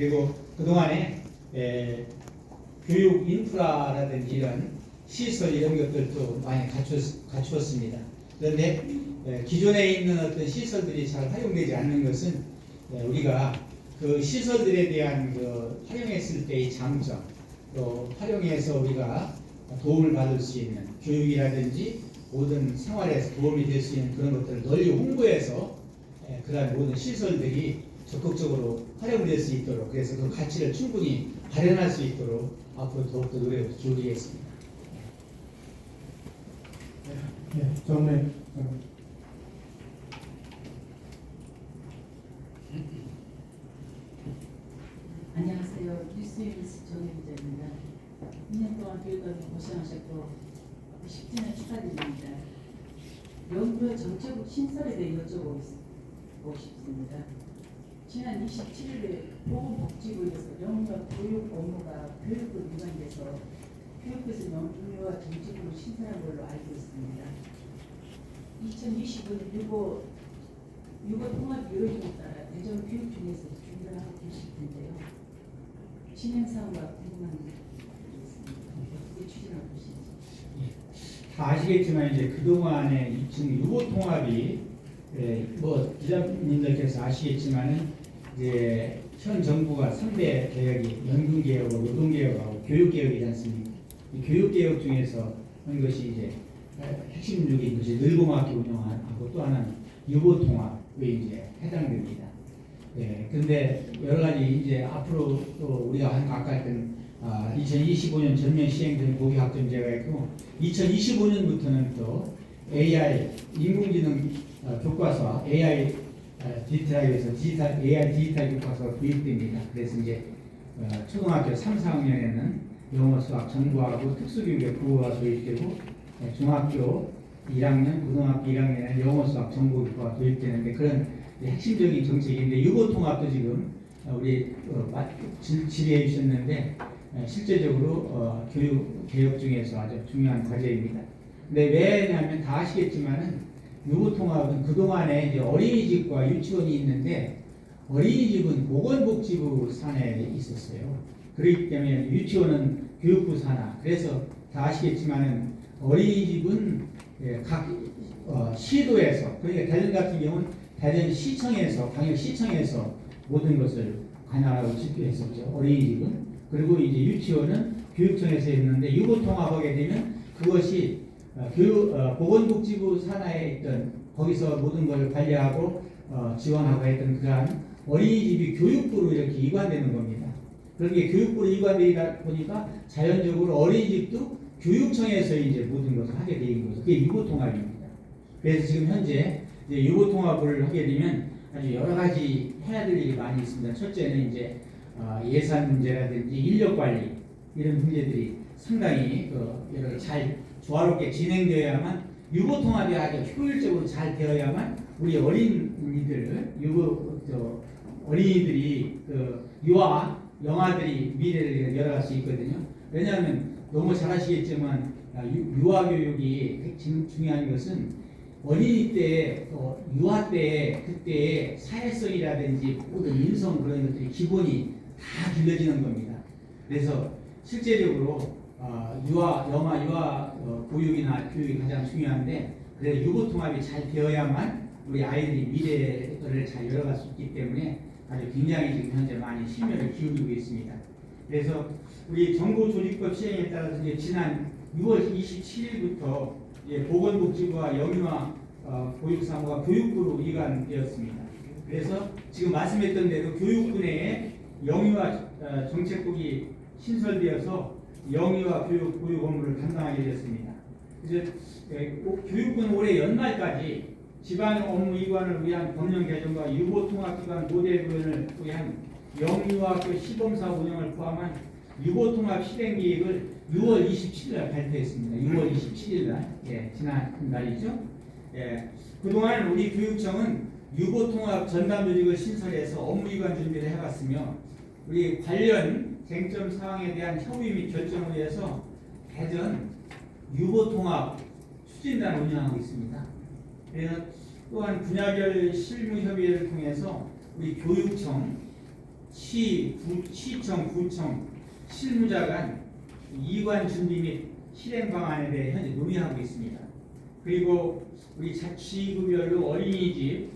그리고 그동안에 에, 교육 인프라라든지 이런 시설 이런 것들도 많이 갖추었, 갖추었 습니다. 그런데 에, 기존에 있는 어떤 시설들이 잘 활용되지 않는 것은 에, 우리가 그 시설들에 대한 그 활용했을 때의 장점, 또 활용해서 우리가 도움을 받을 수 있는 교육이라든지 모든 생활에서 도움이 될 수 있는 그런 것들을 널리 홍보해서 에, 그러한 모든 시설들이 적극적으로 활용될 수 있도록 그래서 그 가치를 충분히 발현할 수 있도록 앞으로 더욱더 노력을 기울이겠습니다. 네, 정례 안녕하세요. 뉴스뉴스 정혜기자입니다. 2년 동안 교육감이 고생하셨고 쉽지는 축하드립니다. 연구의 정책 신설에 대해 여쭤보고 싶습니다. 지난 27일에 보건복지부에서 영유아 교육 업무가 교육부 위반돼서 교육부에서 영유아 정책으로 신설한 걸로 알고 있습니다. 2025년 유고 유고 통합 요령에 따라 대전 교육청에서 준비를 하고 계실 텐데요. 진행 사항과 궁금한 게 있습니다. 어떻게 추진하고 계신지. 다 아시겠지만 이제 그동안에 지금 유보 통합이 예, 뭐 기자님들께서 아시겠지만은 이제 현 정부가 3대 개혁이 연금 개혁하고 노동 개혁하고 교육 개혁이지 않습니까? 이 교육 개혁 중에서 한 것이 이제 핵심적인 것이 늘고등학교 운영하고 또 하나는 유보 통합에 이제 해당됩니다. 예, 근데 여러 가지 이제 앞으로 또 우리가 한 아까 했던 아, 2025년 전면 시행된 고교학점제가 있고 2025년부터는 또 AI 인공지능 어, 교과서 AI 어, 디지털에서 디지털 AI 디지털 교과서가 도입됩니다. 그래서 이제 어, 초등학교 3, 4학년에는 영어, 수학, 정보하고 특수교육의 국어가 도입되고 예, 중학교 1학년, 고등학교 1학년에는 영어, 수학, 정보교과가 도입되는데 그런 핵심적인 정책인데 유보 통합도 지금 어, 우리 어, 질의해 주셨는데 에, 실제적으로 어, 교육 개혁 중에서 아주 중요한 과제입니다. 근데 왜냐하면 다 아시겠지만은 유보 통합은 그 동안에 이제 어린이집과 유치원이 있는데 어린이집은 보건복지부 산하에 있었어요. 그렇기 때문에 유치원은 교육부 산하. 그래서 다 아시겠지만은 어린이집은 예, 각 어, 시도에서 그러니까 대전 같은 경우는 대전 시청에서 광역 시청에서 모든 것을 관할하고 집행했었죠. 어린이집은 그리고 이제 유치원은 교육청에서 했는데 유보 통합하게 되면 그것이 어, 교육 어, 보건복지부 산하에 있던 거기서 모든 걸 관리하고 어, 지원하고 했던 그러한 어린이집이 교육부로 이렇게 이관되는 겁니다. 그렇게 교육부로 이관되다 보니까 자연적으로 어린이집도 교육청에서 이제 모든 것을 하게 되는 거죠. 그게 유보 통합입니다. 그래서 지금 현재 이제 유보 통합을 하게 되면 아주 여러 가지 해야 될 일이 많이 있습니다. 첫째는 이제 어, 예산 문제라든지 인력 관리 이런 문제들이 상당히 그 여러 잘 조화롭게 진행되어야만 유보 통합이 아주 효율적으로 잘 되어야만 우리 어린이들 유보 저 어린이들이 그 유아 영아들이 미래를 열어갈 수 있거든요. 왜냐하면 너무 잘 아시겠지만 아, 유- 유아 교육이 중요한 것은 어린이 때, 또 유아 때, 그때 사회성이라든지 모든 인성 그런 것들이 기본이 다 길러지는 겁니다. 그래서 실제적으로 어, 유아, 영아, 유아 어, 교육이나 교육이 가장 중요한데 그래서 유보 통합이 잘 되어야만 우리 아이들이 미래를 잘 열어갈 수 있기 때문에 아주 굉장히 지금 현재 많이 심혈을 기울이고 있습니다. 그래서 우리 정보조직법 시행에 따라서 이제 지난 6월 27일부터 보건복지부와 영유아 어, 보육사무가 교육부로 이관되었습니다. 그래서 지금 말씀했던 대로 교육부 내에 영유아 어, 정책국이 신설되어서 영유아 교육 보육 업무를 담당하게. 그래서 에, 오- 교육부는 올해 연말까지 지방 업무 이관을 위한 법령 개정과 유보 통합 기관 모델 구현을 위한 영유아교 시범사 운영을 포함한 유보 통합 실행 계획을 6월 27일 날 발표했습니다. 6월 27일 날, 예, 지난 날이죠. 예, 그동안 우리 교육청은 유보 통합 전담 조직을 신설해서 업무 이관 준비를 해왔으며 우리 관련 쟁점 사항에 대한 협의 및 결정을 위해서 대전 유보 통합 추진단을 운영하고 있습니다. 그래서 또한 분야별 실무 협의회를 통해서 우리 교육청 시, 구, 시청, 구청, 실무자 간 이관 준비 및 실행 방안에 대해 현재 논의하고 있습니다. 그리고 우리 자치구별로 어린이집,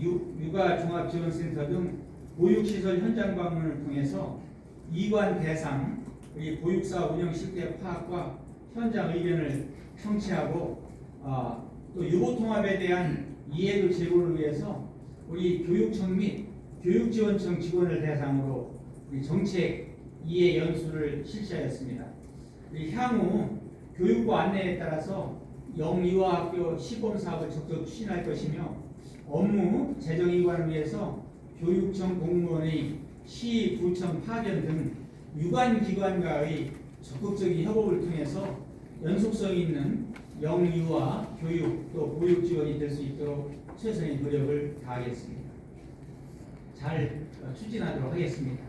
유, 육아종합지원센터 등 보육시설 현장 방문을 통해서 이관 대상, 우리 보육사 운영 실태 파악과 현장 의견을 청취하고 아, 또 유보 통합에 대한 이해도 제고를 위해서 우리 교육청 및 교육지원청 직원을 대상으로 정책 이해 연수를 실시하였습니다. 향후 교육부 안내에 따라서 영유아 학교 시범 사업을 적극 추진할 것이며 업무 재정 이관을 위해서 교육청 공무원의 시, 구청 파견 등 유관 기관과의 적극적인 협업을 통해서 연속성 있는 영유아 교육 또 보육 지원이 될 수 있도록 최선의 노력을 다하겠습니다. 잘 어, 추진하도록 하겠습니다.